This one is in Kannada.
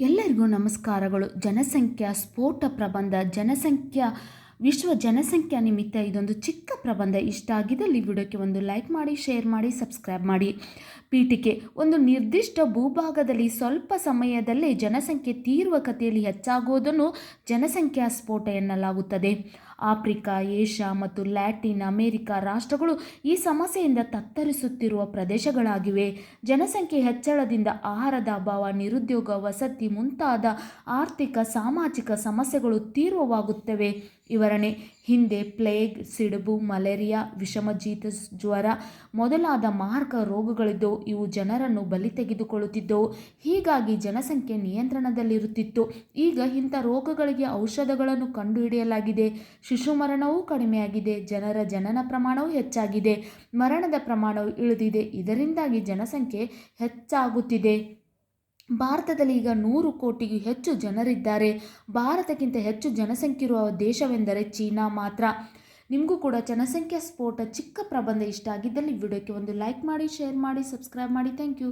ಎಲ್ಲರಿಗೂ ನಮಸ್ಕಾರಗಳು. ಜನಸಂಖ್ಯಾ ಸ್ಫೋಟ ಪ್ರಬಂಧ. ಜನಸಂಖ್ಯಾ, ವಿಶ್ವ ಜನಸಂಖ್ಯಾ ನಿಮಿತ್ತ ಇದೊಂದು ಚಿಕ್ಕ ಪ್ರಬಂಧ. ಇಷ್ಟ ಆಗಿದ್ದಲ್ಲಿ ವಿಡಿಯೋಕ್ಕೆ ಒಂದು ಲೈಕ್ ಮಾಡಿ, ಶೇರ್ ಮಾಡಿ, ಸಬ್ಸ್ಕ್ರೈಬ್ ಮಾಡಿ. ಪೀಠಿಕೆ, ಒಂದು ನಿರ್ದಿಷ್ಟ ಭೂಭಾಗದಲ್ಲಿ ಸ್ವಲ್ಪ ಸಮಯದಲ್ಲೇ ಜನಸಂಖ್ಯೆ ತೀರುವ ಕಥೆಯಲ್ಲಿ ಹೆಚ್ಚಾಗುವುದನ್ನು ಜನಸಂಖ್ಯಾ ಸ್ಫೋಟ ಎನ್ನಲಾಗುತ್ತದೆ. ಆಫ್ರಿಕಾ, ಏಷ್ಯಾ ಮತ್ತು ಲ್ಯಾಟಿನ್ ಅಮೆರಿಕ ರಾಷ್ಟ್ರಗಳು ಈ ಸಮಸ್ಯೆಯಿಂದ ತತ್ತರಿಸುತ್ತಿರುವ ಪ್ರದೇಶಗಳಾಗಿವೆ. ಜನಸಂಖ್ಯೆ ಹೆಚ್ಚಳದಿಂದ ಆಹಾರದ ಅಭಾವ, ನಿರುದ್ಯೋಗ, ವಸತಿ ಮುಂತಾದ ಆರ್ಥಿಕ, ಸಾಮಾಜಿಕ ಸಮಸ್ಯೆಗಳು ತೀವ್ರವಾಗುತ್ತವೆ. ವಿವರಣೆ ಹಿಂದೆ ಪ್ಲೇಗ್, ಸಿಡುಬು, ಮಲೇರಿಯಾ, ವಿಷಮಜೀತ ಜ್ವರ ಮೊದಲಾದ ಮಾರಕ ರೋಗಗಳಿದ್ದು ಇವು ಜನರನ್ನು ಬಲಿ ತೆಗೆದುಕೊಳ್ಳುತ್ತಿದ್ದವು. ಹೀಗಾಗಿ ಜನಸಂಖ್ಯೆ ನಿಯಂತ್ರಣದಲ್ಲಿರುತ್ತಿತ್ತು. ಈಗ ಇಂಥ ರೋಗಗಳಿಗೆ ಔಷಧಗಳನ್ನು ಕಂಡುಹಿಡಿಯಲಾಗಿದೆ. ಶಿಶು ಮರಣವೂ ಕಡಿಮೆಯಾಗಿದೆ. ಜನರ ಜನನ ಪ್ರಮಾಣವೂ ಹೆಚ್ಚಾಗಿದೆ. ಮರಣದ ಪ್ರಮಾಣವು ಇಳಿದಿದೆ. ಇದರಿಂದಾಗಿ ಜನಸಂಖ್ಯೆ ಹೆಚ್ಚಾಗುತ್ತಿದೆ. ಭಾರತದಲ್ಲಿ ಈಗ ನೂರು ಕೋಟಿಗೂ ಹೆಚ್ಚು ಜನರಿದ್ದಾರೆ. ಭಾರತಕ್ಕಿಂತ ಹೆಚ್ಚು ಜನಸಂಖ್ಯೆ ಇರುವ ದೇಶವೆಂದರೆ ಚೀನಾ ಮಾತ್ರ. ನಿಮಗೂ ಕೂಡ ಜನಸಂಖ್ಯಾ ಸ್ಫೋಟ ಚಿಕ್ಕ ಪ್ರಬಂಧ ಇಷ್ಟ ಆಗಿದ್ದಲ್ಲಿ ವಿಡಿಯೋಕ್ಕೆ ಒಂದು ಲೈಕ್ ಮಾಡಿ, ಶೇರ್ ಮಾಡಿ, ಸಬ್ಸ್ಕ್ರೈಬ್ ಮಾಡಿ. Thank you.